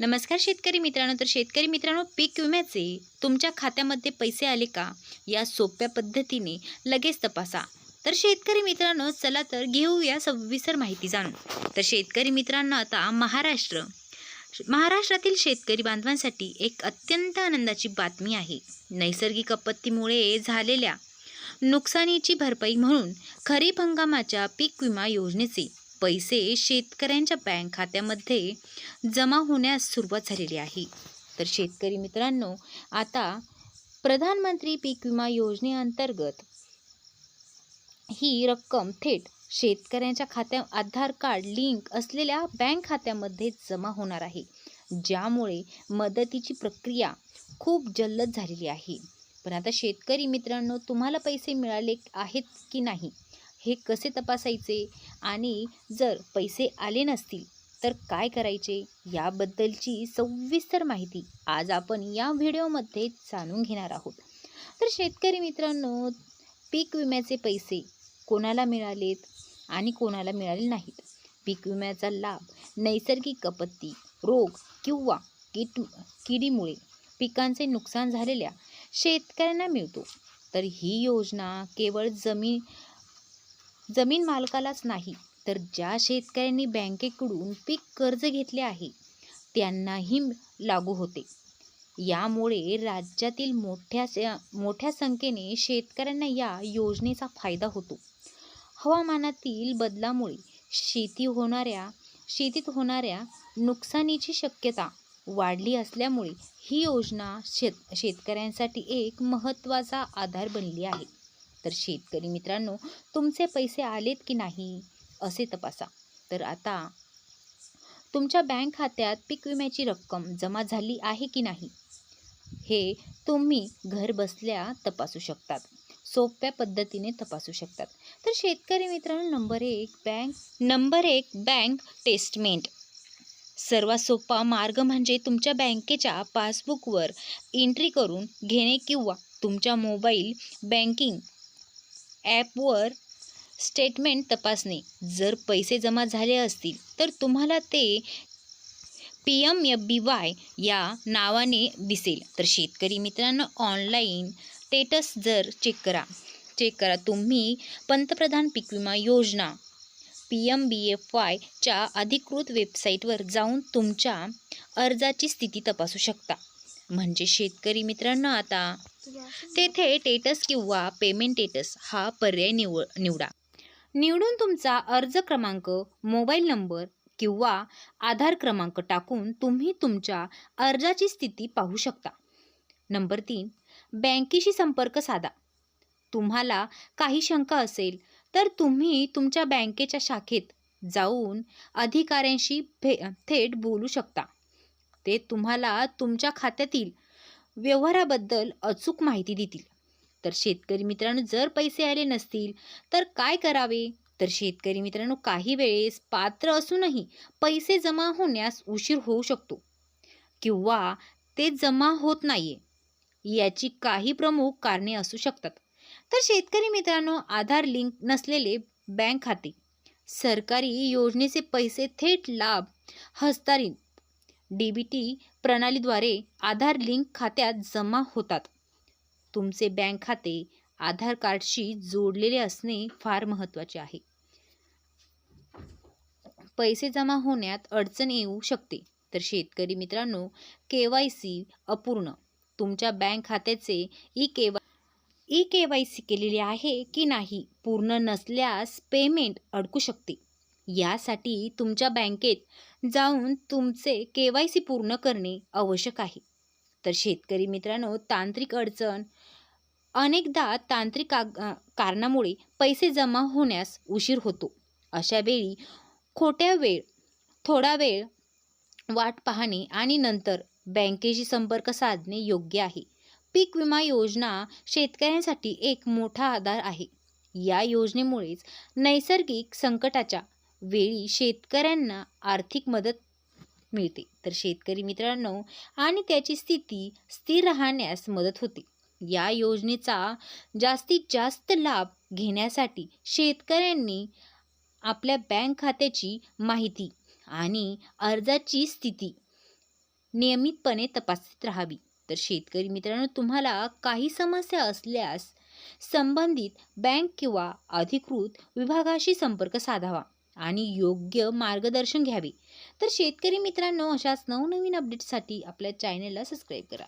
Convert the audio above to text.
नमस्कार शेतकरी मित्रांनो तर शेतकरी मित्रांनो पीक विम्याचे तुमच्या खात्यामध्ये पैसे आले का? या सोप्या पद्धतीने लगेच तपासा. तर शेतकरी मित्रांनो चला तर घेऊया सविस्तर माहिती जाणून. तर शेतकरी मित्रांनो आता महाराष्ट्र. महाराष्ट्रातील शेतकरी बांधवांसाठी एक अत्यंत आनंदाची बातमी आहे. नैसर्गिक आपत्तीमुळे झालेल्या नुकसानीची भरपाई म्हणून खरीप हंगामाच्या पीक विमा योजनेचे पैसे शेतकऱ्यांच्या बँक खात्यामध्ये जमा होण्यास सुरुवात झालेली आहे. तर शेतकरी मित्रांनो आता प्रधानमंत्री पीक विमा योजनेअंतर्गत ही रक्कम थेट शेतकऱ्यांच्या खात्या आधार कार्ड लिंक असलेल्या बँक खात्यामध्ये जमा होणार आहे ज्यामुळे मदतीची प्रक्रिया खूप जलद झालेली आहे. पण आता शेतकरी मित्रांनो तुम्हाला पैसे मिळाले आहेत की नाही? हे कसे तपासायचे? आणि जर पैसे आले नसतील तर काय करायचे? याबद्दलची सविस्तर माहिती आज आपण या व्हिडिओमध्ये जाणून घेणार आहोत. तर शेतकरी मित्रांनो पीक विम्याचे पैसे कोणाला मिळालेत आणि कोणाला मिळाले नाहीत? पीक विम्याचा लाभ नैसर्गिक आपत्ती रोग किंवा कीट किडीमुळे पिकांचे नुकसान झालेल्या शेतकऱ्यांना मिळतो. तर ही योजना केवळ जमीन जमीन मालकालाच नाही तर ज्या शेतकऱ्यांनी बँकेकडून पीक कर्ज घेतले आहे त्यांनाही लागू होते. यामुळे राज्यातील मोठ्या मोठ्या संख्येने शेतकऱ्यांना या योजनेचा फायदा होतो. हवामानातील बदलामुळे शेती होणाऱ्या शेतीत होणाऱ्या नुकसानीची शक्यता वाढली असल्यामुळे ही योजना शेत शेतकऱ्यांसाठी एक महत्त्वाचा आधार बनली आहे. तर शेतकरी मित्रांनो तुमचे पैसे आलेत की नाही असे तपासा. तर आता तुमच्या बँक खात्यात पीक विम्याची रक्कम जमा झाली आहे की नाही हे तुम्ही घर बसल्या तपासू शकतात. सोप्या पद्धतीने तपासू शकतात. तर शेतकरी मित्रांनो नंबर एक बँक नंबर एक बँक टेस्टमेंट सर्वात सोपा मार्ग म्हणजे तुमच्या बँकेच्या पासबुकवर एंट्री करून घेणे किंवा तुमच्या मोबाईल बँकिंग ॲपवर स्टेटमेंट तपासणे. जर पैसे जमा झाले असतील तर तुम्हाला ते P M F B Y या नावाने दिसेल. तर शेतकरी मित्रांनो ऑनलाईन स्टेटस जर चेक करा चेक करा तुम्ही पंतप्रधान पीक विमा योजना पी एम बी एफ वायच्या अधिकृत वेबसाईटवर जाऊन तुमच्या अर्जाची स्थिती तपासू शकता. म्हणजे शेतकरी मित्रांनो आता तेथे टेटस किंवा पेमेंट टेटस हा पर्याय निव निवडा. निवडून तुमचा अर्ज क्रमांक मोबाईल नंबर किंवा आधार क्रमांक टाकून तुम्ही तुमच्या अर्जाची स्थिती पाहू शकता. नंबर तीन बँकेशी संपर्क साधा. तुम्हाला काही शंका असेल तर तुम्ही तुमच्या बँकेच्या शाखेत जाऊन अधिकाऱ्यांशी भे थेट बोलू शकता. ते तुम्हाला तुमच्या खात्यातील व्यवहाराबद्दल अचूक माहिती देतील. तर शेतकरी मित्रांनो जर पैसे आले नसतील तर काय करावे? तर शेतकरी मित्रांनो काही वेळेस पात्र असूनही पैसे जमा होण्यास उशीर होऊ शकतो किंवा ते जमा होत नाहीये. याची काही प्रमुख कारणे असू शकतात. तर शेतकरी मित्रांनो आधार लिंक नसलेले बँक खाते सरकारी योजनेचे पैसे थेट लाभ हस्तांतरित डी बी टी प्रणालीद्वारे आधार लिंक खात्यात जमा होतात. तुमचे बँक खाते आधार कार्डशी जोडलेले असणे फार महत्त्वाचे आहे. पैसे जमा होण्यात अडचण येऊ शकते. तर शेतकरी मित्रांनो के वाय सी अपूर्ण. तुमच्या बँक खात्याचे E K Y E K Y C केलेले आहे की नाही पूर्ण नसल्यास पेमेंट अडकू शकते. यासाठी तुमच्या बँकेत जाऊन तुमचे के वाय सी पूर्ण करणे आवश्यक आहे. तर शेतकरी मित्रांनो तांत्रिक अडचण अनेकदा तांत्रिक का कारणामुळे पैसे जमा होण्यास उशीर होतो. अशा वेळी खोट्या वेळ थोडा वेळ वाट पाहणे आणि नंतर बँकेशी संपर्क साधणे योग्य आहे. पीक विमा योजना शेतकऱ्यांसाठी एक मोठा आधार आहे. या योजनेमुळेच नैसर्गिक संकटाच्या वेळी शेतकऱ्यांना आर्थिक मदत मिळते. तर शेतकरी मित्रांनो आणि त्याची स्थिती स्थिर राहण्यास मदत होते. या योजनेचा जास्तीत जास्त लाभ घेण्यासाठी शेतकऱ्यांनी आपल्या बँक खात्याची माहिती आणि अर्जाची स्थिती नियमितपणे तपासत राहावी. तर शेतकरी मित्रांनो तुम्हाला काही समस्या असल्यास संबंधित बँक किंवा अधिकृत विभागाशी संपर्क साधावा. आणि योग्य मार्गदर्शन घ्यावे. तर शेतकरी मित्रांनो अशाच नवनवीन अपडेट्ससाठी आपल्या चॅनेलला सबस्क्राईब करा.